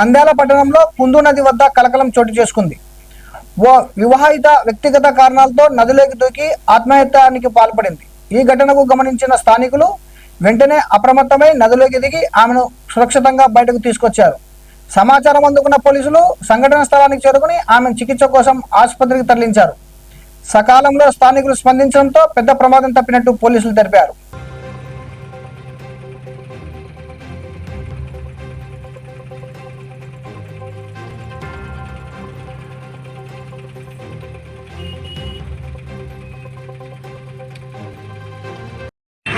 నంద్యాల పట్టణంలో కుందు నది వద్ద కలకలం చోటు చేసుకుంది. ఓ వివాహిత వ్యక్తిగత కారణాలతో నదిలోకి దూకి ఆత్మహత్యానికి పాల్పడింది. ఈ ఘటనకు గమనించిన స్థానికులు వెంటనే అప్రమత్తమై నదిలోకి దిగి ఆమెను సురక్షితంగా బయటకు తీసుకొచ్చారు. సమాచారం అందుకున్న పోలీసులు సంఘటన స్థలానికి చేరుకుని ఆమెను చికిత్స కోసం ఆసుపత్రికి తరలించారు. సకాలంలో స్థానికులు స్పందించడంతో పెద్ద ప్రమాదం తప్పినట్టు పోలీసులు తెలిపారు.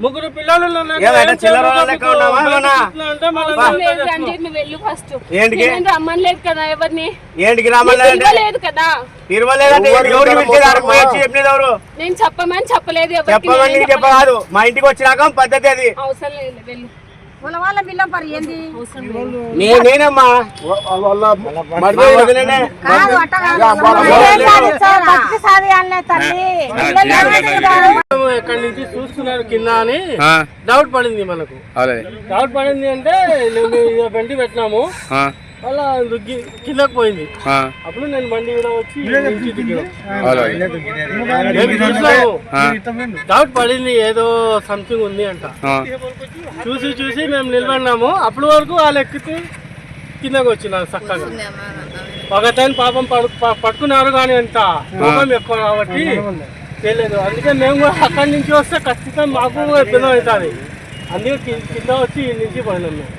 ముగ్గురు పిల్లలు రమ్మనలేదు కదా ఎవరిని? ఏంటికి నేను చెప్పమని చెప్పలేదు చెప్పమని మా ఇంటికి వచ్చినాక పద్ధతి అది. చెప్పలేదు. అవసరం లేదు వెళ్ళు. వాళ్ళ వాళ్ళ బిల్లం పరి ఏంది? అవసరం లేదు. నే- నేనమ్మా. మా వదిలేనే. కాదు అట్ట కాదు. బతికి సాధియాలనే తల్లి. మేము ఎక్కడి నుంచి చూస్తున్నారు కింద అని డౌట్ పడింది మనకు. డౌట్ పడింది అంటే మేము బండి పెట్టినాము. అలా దుగ్గి కిందకు పోయింది. అప్పుడు నేను బండి కూడా వచ్చి. డౌట్ పడింది ఏదో సంథింగ్ ఉంది అంట. చూసి చూసి మేము నిలబడినాము. అప్పటి వరకు వాళ్ళు ఎక్కితే కిందకు వచ్చినారు చక్కగా. ఒక టైం పాపం పడు- ప- పట్టుకున్నారు కానీ అంత కోపం ఎక్కువ కాబట్టి తెలియదు అందుకే మేము కూడా అక్కడి నుంచి వస్తే ఖచ్చితంగా మాకు ఇబ్బంది అవుతుంది. అందుకే కింద వచ్చి నుంచి పోయినాం మేము.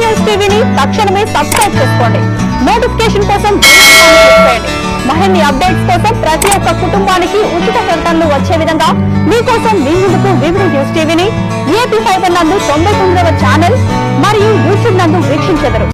న్యూస్ టీవీని తక్షణమే సబ్స్క్రైబ్ చేసుకోండి. నోటిఫికేషన్ కోసం మరిన్ని అప్డేట్స్ కోసం ప్రతి ఒక్క కుటుంబానికి ఉచిత ప్రకటనలు వచ్చే విధంగా మీకోసం మీ ముందుకు వివిడి న్యూస్ టీవీని ఏపీ ఫైబర్ నందు తొంభై తొమ్మిదవ ఛానల్ మరియు యూట్యూబ్ నందు వీక్షించెదరు.